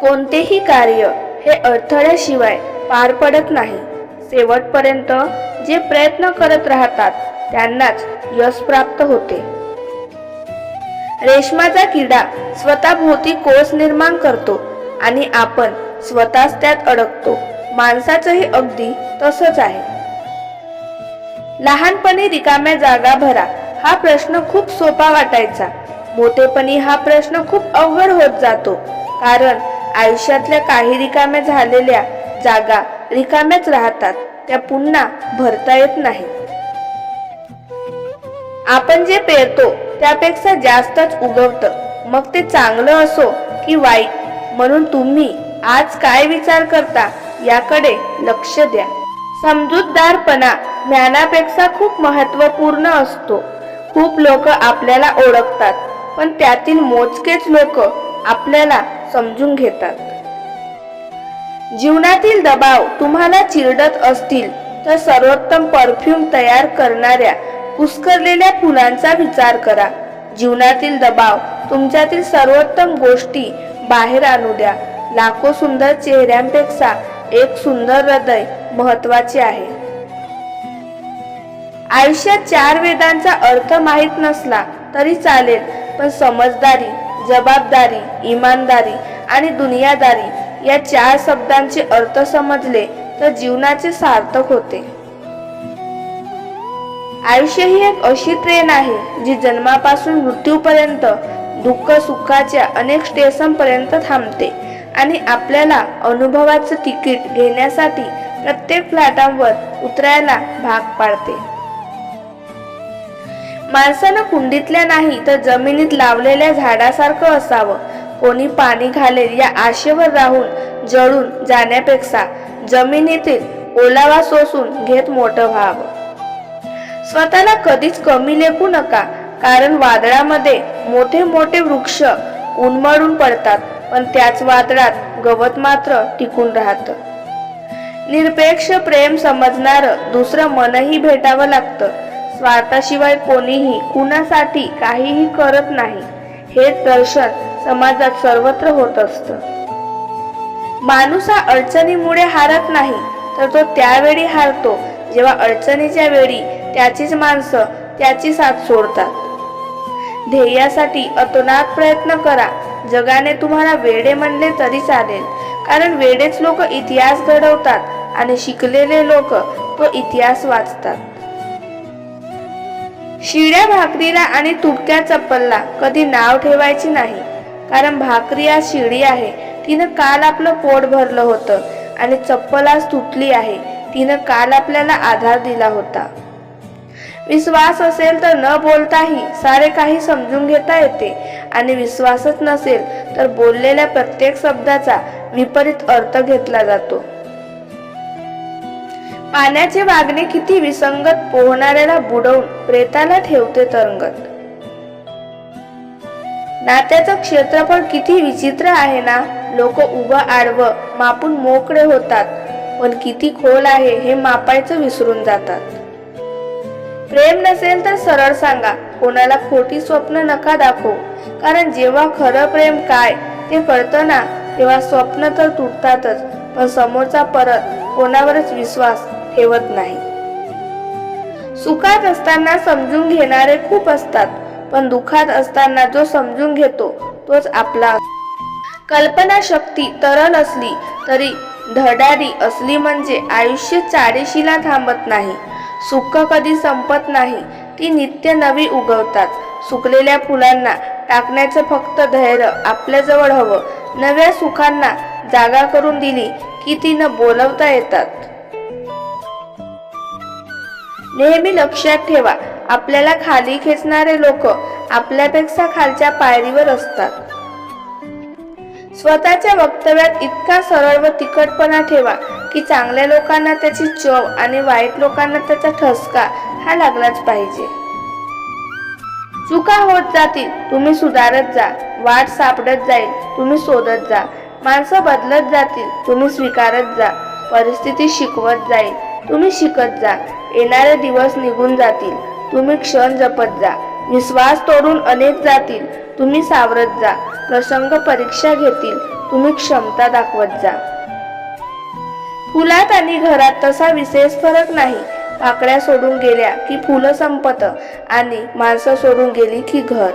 कोणतेही कार्य हे अडथळ्याशिवाय पार पडत नाही. शेवटपर्यंत जे प्रयत्न करत राहतात त्यांनाच यश प्राप्त होते. रेशमाचा किडा स्वतःभोवती कोस निर्माण करतो आणि आपण स्वतःच त्यात अडकतो. माणसाचंही अगदी तसंच आहे. लहानपणी रिकाम्या जागा भरा हा प्रश्न खूप सोपा वाटायचा. मोठेपणी हा प्रश्न खूप अवघड होत जातो. कारण आयुष्यातल्या काही रिकाम्या झालेल्या जागा रिकाम्याच राहतात. त्या पुन्हा भरता येत नाही. आपण जे पेरतो त्यापेक्षा जास्तच उगवतं. मग ते चांगलं असो की वाईट? म्हणून तुम्ही आज काय विचार करता याकडे लक्ष द्या. समजूतदारपणा ज्ञानापेक्षा खूप महत्त्वपूर्ण असतो. खूप लोक आपल्याला ओळखतात पण त्यातील मोजकेच लोक आपल्याला समजून घेतात. जीवनातील दबाव तुम्हाला चिरडत असतील तर सर्वोत्तम परफ्यूम तयार करणाऱ्या पुष्करलेल्या फुलांचा विचार करा. जीवनातील दबाव तुमच्यातील सर्वोत्तम गोष्टी बाहेर आणू द्या. लाखो सुंदर चेहऱ्यांपेक्षा एक सुंदर हृदय महत्त्वाचे आहे. आयुष्यात चार वेदांचा अर्थ माहीत नसला तरी चालेल पण समजदारी जबाबदारी इमानदारी आणि दुनियादारी या चार शब्दांचे अर्थ समजले तर जीवनाचे सार्थक होते. आयुष्य ही एक अशी ट्रेन आहे जी जन्मापासून मृत्यूपर्यंत दुःख सुखाच्या अनेक स्टेशन पर्यंत थांबते आणि आपल्याला अनुभवाचं तिकीट घेण्यासाठी प्रत्येक प्लॅटफॉर्मवर उतरायला भाग पाडते. माणसानं कुंडीतल्या नाही तर जमिनीत लावलेल्या झाडासारखं असावं. कोणी पाणी घालेल या आशेवर राहून जळून जाण्यापेक्षा जमिनीतील ओलावा सोसून घेत मोठं व्हावं. स्वतःला कधीच कमी लेखू नका कारण वादळामध्ये मोठे मोठे वृक्ष उन्मळून पडतात पण त्याच वादळात गवत मात्र टिकून राहतं. निरपेक्ष प्रेम समजणार दुसरं मनही भेटावं लागतं. स्वार्थाशिवाय कोणीही कुणासाठी काहीही करत नाही हे दर्शन समाजात सर्वत्र होत असतं. माणूस हा अडचणीमुळे हारत नाही तर तो त्यावेळी हारतो जेव्हा अडचणीच्या वेळी त्याचीच माणसं त्याची साथ सोडतात. ध्येयासाठी अतोनात प्रयत्न करा जगाने तुम्हाला वेडे म्हणले तरी चालेल कारण वेडेच लोक इतिहास घडवतात आणि शिकलेले लोक तो इतिहास वाचतात. शिड्या भाकरीला आणि तुटक्या चप्पलला कधी नाव ठेवायची नाही. कारण भाकरी आज शिडी आहे. तिनं काल आपलं पोट भरलं होतं आणि चप्पल आज तुटली आहे. तिनं काल आपल्याला आधार दिला होता. विश्वास असेल तर न बोलताही सारे काही समजून घेता येते. आणि विश्वासच नसेल तर बोललेल्या प्रत्येक शब्दाचा विपरीत अर्थ घेतला जातो. पाण्याचे वागणे किती विसंगत पोहणाऱ्याला बुडवून प्रेताला ठेवते तरंगत. नात्याचं क्षेत्रफळ किती विचित्र आहे ना? लोक उभं आडवं मापून मोकळे होतात. पण किती खोल आहे हे मापायचं विसरून जातात. प्रेम नसेल तर सरळ सांगा कोणाला खोटी स्वप्न नका दाखवू. कारण जेव्हा खरं प्रेम काय ते कळतं ना. तेव्हा स्वप्न तर तुटतातच पण समोरचा परत कोणावरच विश्वास ठेवत नाही. सुखात असताना समजून घेणारे खूप असतात पण दुखात असताना जो समजून घेतो तोच आपला कल्पना शक्ती तरल असली तरी धडाडी असली म्हणजे आयुष्य चाळीशीला थांबत नाही. सुख कधी संपत नाही ती नित्य नवी उगवतात. सुकलेल्या फुलांना टाकण्याचं फक्त धैर्य आपल्याजवळ हवं. नव्या सुखांना जागा करून दिली की ती न बोलवता येतात. नेहमी लक्षात ठेवा आपल्याला खाली खेचणारे लोक आपल्यापेक्षा खालच्या पायरीवर असतात. स्वतःच्या वक्तव्यात इतका सरळ व तिखटपणा ठेवा की चांगल्या लोकांना त्याची चव आणि वाईट लोकांना त्याचा ठसका हा लागलाच पाहिजे. चुका होत जातील तुम्ही सुधारत जा वाट सापडत जाईल तुम्ही शोधत जा माणसं बदलत जातील तुम्ही स्वीकारत जा परिस्थिती शिकवत जाईल तुम्ही शिकत जा. येणारे दिवस निघून जातील. तुम्ही क्षण जपत जा. विश्वास तोडून अनेक जातील. तुम्ही सावरत जा. प्रसंग परीक्षा घेतील. तुम्ही क्षमता दाखवत जा. फुलात आणि घरात तसा विशेष फरक नाही. पाकळ्या सोडून गेल्या की फुलं संपत आणि माणसं सोडून गेली की घर.